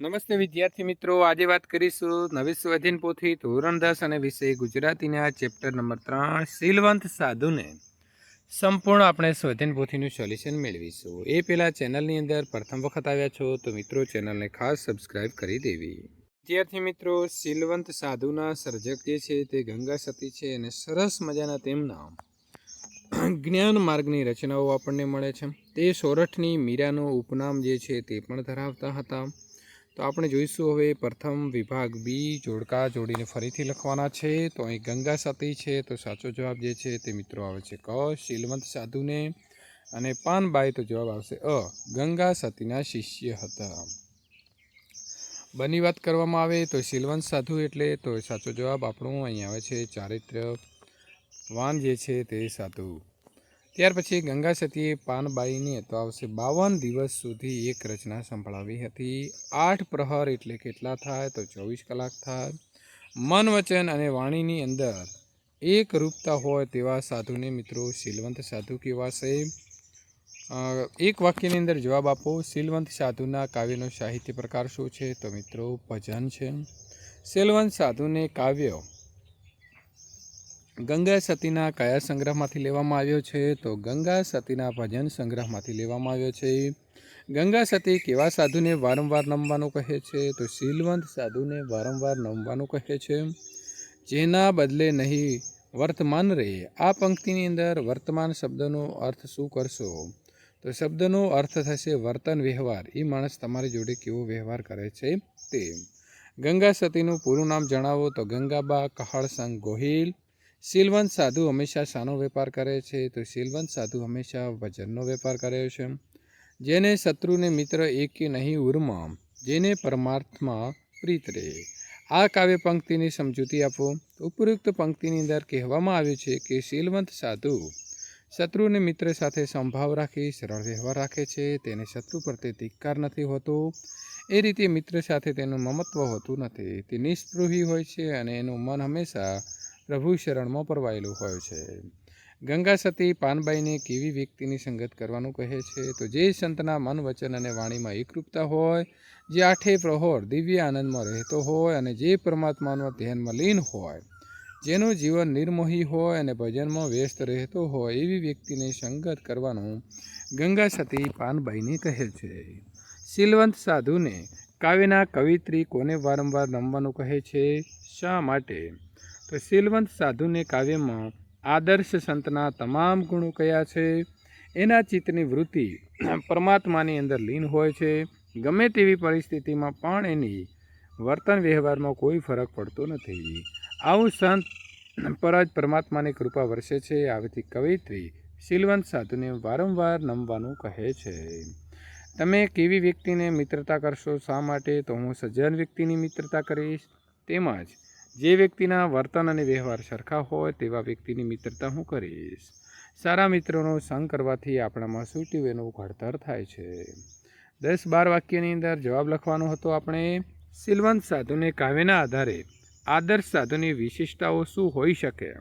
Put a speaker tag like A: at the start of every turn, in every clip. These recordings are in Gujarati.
A: નમસ્તે વિદ્યાર્થી મિત્રો. આજે વાત કરીશું નવી સ્વાધીન પોથી ધોરણ દસ અને વિષય ગુજરાતીના ચેપ્ટર નંબર ત્રણ, શીલવંત સાધુને. સંપૂર્ણ આપણે સ્વાધીન પોથીનું સોલ્યુશન મેળવીશું. એ પહેલાં ચેનલની અંદર પ્રથમ વખત આવ્યા છો તો મિત્રો ચેનલને ખાસ સબસ્ક્રાઇબ કરી દેવી. વિદ્યાર્થી મિત્રો, શીલવંત સાધુના સર્જક જે છે તે ગંગા સતી છે અને સરસ મજાના તેમના જ્ઞાન માર્ગની રચનાઓ આપણને મળે છે. તે સોરઠની મીરાનું ઉપનામ જે છે તે પણ ધરાવતા હતા. તો આપણે જોઈશું હવે પ્રથમ વિભાગ બી જોડકા જોડીને ફરીથી લખવાના છે. તો અહીં ગંગા સતી છે, તો સાચો જવાબ જે છે તે મિત્રો આવે છે ક. શીલવંત સાધુને અને પાનબાઈ તો જવાબ આવશે અ. ગંગા સતીના શિષ્ય હતા. બની વાત કરવામાં આવે તો શીલવંત સાધુ એટલે તો સાચો જવાબ આપણો અહીં આવે છે ચારિત્ર્ય વાન જે છે તે સાધુ. ત્યાર પછી ગંગા સતીએ પાનબાઈને તો આવશે બાવન દિવસ સુધી એક રચના સંભળાવી હતી. આઠ પ્રહર એટલે કેટલા થાય તો ચોવીસ કલાક થાય. મન વચન અને વાણીની અંદર એક રૂપતા હોય તેવા સાધુને મિત્રો શીલવંત સાધુ કહેવાશે. એક વાક્યની અંદર જવાબ આપો. શીલવંત સાધુના કાવ્યનો સાહિત્ય પ્રકાર શું છે? તો મિત્રો, ભજન છે. શીલવંત સાધુને કાવ્ય ગંગા સતીના કયા સંગ્રહમાંથી લેવામાં આવ્યો છે તો ગંગા સતીના ભજન સંગ્રહમાંથી લેવામાં આવ્યો છે. ગંગા સતી કેવા સાધુને વારંવાર નમવાનું કહે છે? તો શીલવંત સાધુને વારંવાર નમવાનું કહે છે. જેના બદલે નહીં, વર્તમાન રહે આ પંક્તિની અંદર વર્તમાન શબ્દનો અર્થ શું કરશો? તો શબ્દનો અર્થ થશે વર્તન વ્યવહાર. એ માણસ તમારી જોડે કેવો વ્યવહાર કરે છે તે. ગંગા સતીનું પૂરું નામ જણાવો તો ગંગાબા કહાળ ગોહિલ શીલવંત સાધુ હંમેશા શાનો વેપાર કરે છે, તો શીલવંત સાધુ હંમેશા વજનનો વેપાર કરે છે. જેને શત્રુને મિત્ર એકે નહીં, ઉર્મા, જેને પરમાર્થમાં પ્રીત રહે આ કાવ્ય પંક્તિની સમજૂતી આપો. ઉપરોક્ત પંક્તિની અંદર કહેવામાં આવ્યું છે કે શીલવંત સાધુ શત્રુને મિત્ર સાથે સંભાવ રાખી, સરળ વ્યવહાર રાખે છે, તેને શત્રુ પ્રત્યે ધિક્કાર નથી હોતો. એ રીતે મિત્ર સાથે તેનું મમત્વ હોતું નથી. તે નિસ્પૃહી હોય છે અને એનું મન હંમેશા પ્રભુ શરણમાં પરવાયેલું હોય છે. ગંગા સતી પાનબાઈને કેવી વ્યક્તિની સંગત કરવાનું કહે છે? તો જે સંતના મન, વચન અને વાણીમાં એકરૂપતા હોય, જે આઠે પ્રહોર દિવ્ય આનંદમાં રહેતો હોય અને જે પરમાત્માનો ધ્યાનમાં લીન હોય, જેનું જીવન નિર્મોહી હોય અને ભજનમાં વ્યસ્ત રહેતો હોય, એવી વ્યક્તિને સંગત કરવાનું ગંગા સતી પાનબાઈને કહે છે. શીલવંત સાધુને કાવ્યના કવિત્રી કોને વારંવાર નમવાનું કહે છે? શા માટે? તો શીલવંત સાધુને કાવ્યમાં આદર્શ સંતના તમામ ગુણો કયા છે? એના ચિત્તની વૃત્તિ પરમાત્માની અંદર લીન હોય છે. ગમે તેવી પરિસ્થિતિમાં પણ એની વર્તન વ્યવહારમાં કોઈ ફરક પડતો નથી. આવું સંત પર જ પરમાત્માની કૃપા વરસે છે, આવતી કવિત્રી શીલવંત સાધુને વારંવાર નમવાનું કહે છે. તમે કેવી વ્યક્તિને મિત્રતા કરશો શા માટે? તો હું સજ્જન વ્યક્તિની મિત્રતા કરીશ. તેમજ જે વ્યક્તિના વર્તન અને વ્યવહાર સરખા હોય તેવા વ્યક્તિની મિત્રતા હું કરીશ. સારા મિત્રોનો સંગ કરવાથી આપણામાં સુટીવેનું ઘડતર થાય છે. દસ બાર વાક્યની અંદર જવાબ લખવાનો હતો આપણે, સિલવંત સાધુને કાવ્યના આધારે આદર્શ સાધુની વિશેષતાઓ શું હોઈ શકે?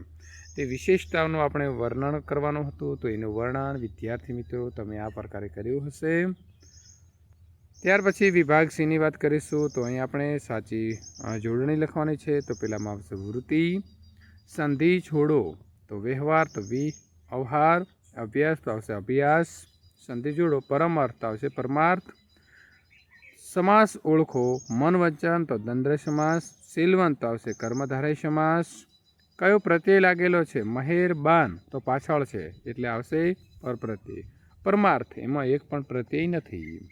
A: તે વિશેષતાઓનું આપણે વર્ણન કરવાનું હતું, તો એનું વર્ણન વિદ્યાર્થી મિત્રો તમે આ પ્રકારે કર્યું હશે. ત્યાર પછી વિભાગ સીની વાત કરીશું તો અહીં આપણે સાચી જોડણી લખવાની છે. તો પહેલાંમાં આવશે વૃત્તિ સંધિ છોડો. તો વ્યવહાર, તો વી, અવહાર, અભ્યાસ તો આવશે અભ્યાસ. સંધિ જોડો પરમાર્થ આવશે પરમાર્થ. સમાસ ઓળખો, મન વચન, તો દંદ્ર સમાસ. શીલવંત આવશે કર્મધારય સમાસ. કયો પ્રત્યય લાગેલો છે? મહેરબાન તો પાછળ છે. એટલે આવશે પરપ્રત્યય. પરમાર્થ, એમાં એક પણ પ્રત્યય નથી.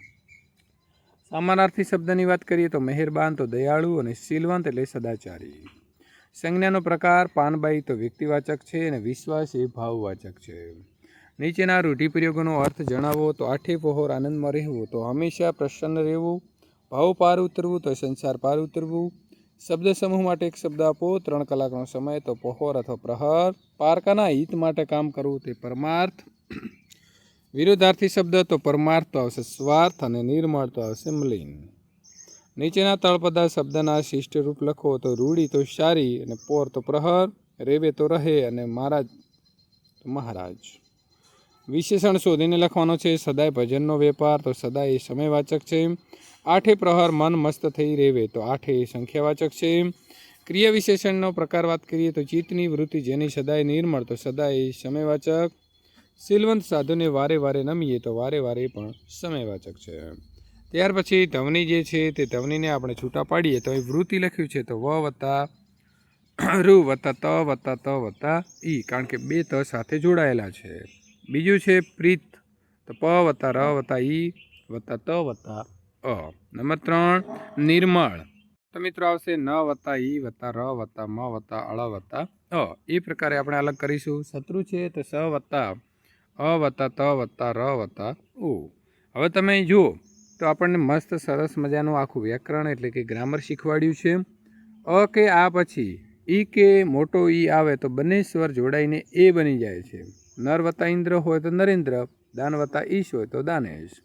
A: સમાનાર્થી શબ્દની વાત કરીએ તો મહેરબાન, તો દયાળુ અને શીલવંત એટલે સદાચારી. સંજ્ઞાનો પ્રકાર પાનબાઈ તો વ્યક્તિવાચક છે અને વિશ્વાસ એ ભાવવાચક છે. નીચેના રૂઢિપ્રયોગોનો અર્થ જણાવો તો આઠે પહોર આનંદમાં રહેવું, તો હંમેશા પ્રસન્ન રહેવું, ભાવ પાર ઉતરવું, તો સંસાર પાર ઉતરવું. શબ્દ સમૂહ માટે એક શબ્દ આપો, ત્રણ કલાકનો સમય, તો પહોર અથવા પ્રહર. પારકાના હિત માટે કામ કરવું તે પરમાર્થ. વિરોધાર્થી શબ્દ તો પરમાર્થ તો આવશે સ્વાર્થ અને નિર્મળ તો આવશે મલિન. નીચેના તળપદા શબ્દના શિષ્ટ રૂપ લખો તો રૂડી તો સારી અને પોર તો પ્રહર, રેવે તો રહે અને મહારાજ તો મહારાજ. વિશેષણ શોધીને લખવાનો છે, સદાય ભજનનો વેપાર તો સદાય એ સમયવાચક છે. આઠે પ્રહર મન મસ્ત થઈ રેવે તો આઠે એ સંખ્યાવાચક છે. ક્રિયા વિશેષણનો પ્રકાર વાત કરીએ તો ચિત્તની વૃત્તિ જેની સદાય નિર્મળ તો સદાય એ સમયવાચક. શીલવંત સાધુને વારે વારે નમીએ તો વારે વારે પણ સમયવાચક છે. ત્યાર પછી ધવની જે છે તે ધવનીને આપણે છૂટા પાડીએ તો એ વૃત્તિ લખ્યું છે તો વ વત્તા રૂ વત્તા ત વત્તા ત વત્તા ઈ કારણ કે બે ત સાથે જોડાયેલા છે. બીજું છે પ્રીત તો પ વત્તા ર વત્તા ઈ વત્તા ત વત્તા અ. નંબર ત્રણ નિર્મળ તો મિત્રો આવશે ન વત્તા ઈ વત્તા ર વત્તા મ વત્તા અળ વત્તા અ. એ પ્રકારે આપણે અલગ કરીશું. શત્રુ છે તો સ વત્તા અ વત્તા ત વત્તા ર વત્તા ઉ હવે તમે જુઓ તો આપણને મસ્ત સરસ મજાનું આખું વ્યાકરણ એટલે કે ગ્રામર શીખવાડ્યું છે. અ કે આ પછી ઈ કે મોટો ઈ આવે તો બંને સ્વર જોડાઈને એ બની જાય છે. નર વત્તા ઇન્દ્ર હોય તો નરેન્દ્ર દાન વત્તા ઈશ હોય તો દાનેશ.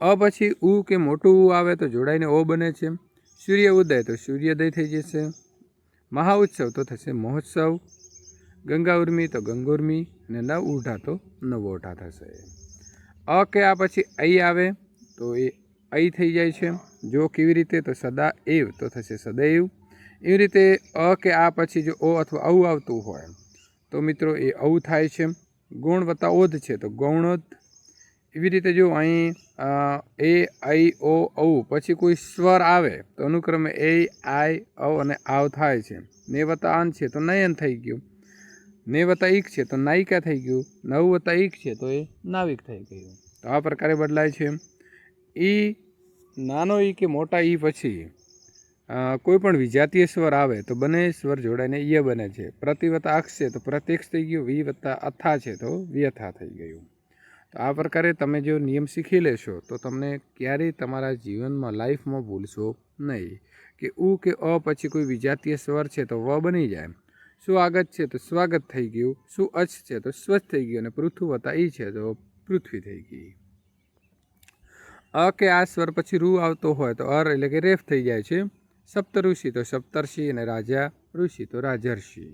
A: અ પછી ઉ કે મોટું ઉ આવે તો જોડાઈને ઓ બને છે. સૂર્ય ઉદય તો સૂર્યોદય થઈ જશે. મહાઉત્સવ તો થશે મહોત્સવ. ગંગા ઉર્મી તો ગંગોર્મી અને નવ ઉઢા તો નવોઢા થશે. અ કે આ પછી અઈ આવે તો એ અઈ થઈ જાય છે. જો કેવી રીતે તો સદા એવ તો થશે સદૈવ. એવી રીતે અ કે આ પછી જો ઓ અથવા અવ આવતું હોય તો મિત્રો એ અવ થાય છે. ગુણ વત્તા ઓધ છે તો ગૌણોધ. એવી રીતે જો અહીં એ આઈ ઓ, ઔ પછી કોઈ સ્વર આવે તો અનુક્રમે એ, આઈ, ઔ અને આવ થાય છે. ને વત્તા આન છે તો નયન થઈ ગયું. ને વત્તા એક છે, તો નાયિકા થઈ ગયું નવ વત્તા એક છે, તો એ નાવિક થઈ ગયું. તો આ પ્રકારે બદલાય છે. એ નાનો ઈ કે મોટા ઈ પછી કોઈ પણ વિજાતીય સ્વર આવે, તો બંને સ્વર જોડાઈને ય બને છે. પ્રતિવત્તા અક્ષ છે, તો પ્રત્યક્ષ થઈ ગયું, વી વત્તા અથા છે, તો વ્યથા થઈ ગયું. તો આ પ્રકારે તમે જો નિયમ શીખી લેશો, તો તમને ક્યારેય તમારા જીવનમાં લાઈફમાં ભૂલશો નહીં. કે ઉ કે અ પછી કોઈ વિજાતીય સ્વર છે, તો વ બની જાય. સ્વાગત છે તો સ્વાગત થઈ ગયું શું અચ છે તો સ્વચ્છ થઈ ગયું અને પૃથ્વ હતા ઈ છે તો પૃથ્વી થઈ ગઈ. અ કે આ સ્વર પછી રૂ આવતો હોય તો અર એટલે કે રેફ થઈ જાય છે. સપ્ત ઋષિ તો સપ્તર્ષિ અને રાજા ઋષિ તો રાજર્ષિ.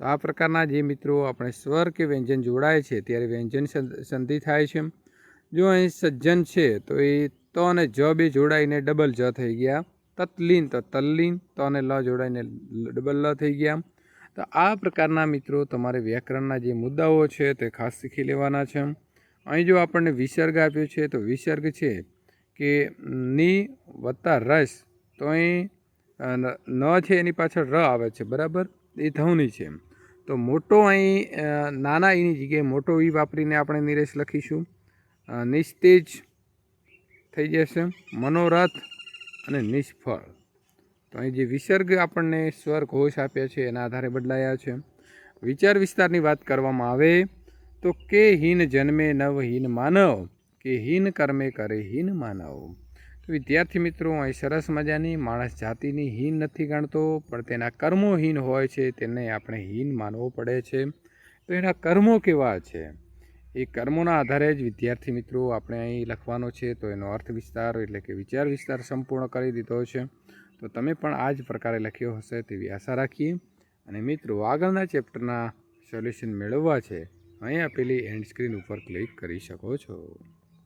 A: તો આ પ્રકારના જે મિત્રો આપણે સ્વર કે વ્યંજન જોડાય છે ત્યારે વ્યંજન સંધિ થાય છે. જો અહીં સજ્જન છે તો એ ત અને જ બે જોડાઈને ડબલ જ થઈ ગયા. તત્લીન તો તલ્લીન, તો અને લ જોડાઈને ડબલ લ થઈ ગયા. તો આ પ્રકારના મિત્રો તમારે વ્યાકરણના જે મુદ્દાઓ છે તે ખાસ શીખી લેવાના છે. અહીં જો આપણને વિસર્ગ આપ્યો છે, તો વિસર્ગ છે કે ની વત્તા રસ તો અહીં ન- છે એની પાછળ ર આવે છે, બરાબર? એ ધવની છે. તો મોટો અહીં નાના ઈની જગ્યાએ મોટો ઈ વાપરીને આપણે નિરેશ લખીશું. નિસ્તેજ થઈ જશે, મનોરથ અને નિષ્ફળ. તો અહીં જે વિસર્ગ આપણને સ્વર ઘોષ આપ્યા છે, એના આધારે બદલાયા છે. વિચાર વિસ્તારની વાત કરવામાં આવે તો કે હીન જન્મે નવ હીન માનવ, કે હીન કર્મે કરે હીન માનવ. તો વિદ્યાર્થી મિત્રો, અહીં સરસ મજાની માણસ જાતિની હીન નથી ગણતો, પણ તેના કર્મો હીન હોય છે, તેને આપણે હીન માનવો પડે છે. તો એના કર્મો કેવા છે? એ કર્મોના આધારે જ વિદ્યાર્થી મિત્રો, આપણે અહીં લખવાનો છે. તો એનો અર્થ વિસ્તાર એટલે કે વિચાર વિસ્તાર સંપૂર્ણ કરી દીધો છે. તો તમે પણ આ જ પ્રકારે લખ્યો હશે તેવી આશા રાખીએ. અને મિત્રો, આગળના ચેપ્ટરના સોલ્યુશન મેળવવા છે. અહીં આપેલી એન્ડ સ્ક્રીન ઉપર ક્લિક કરી શકો છો.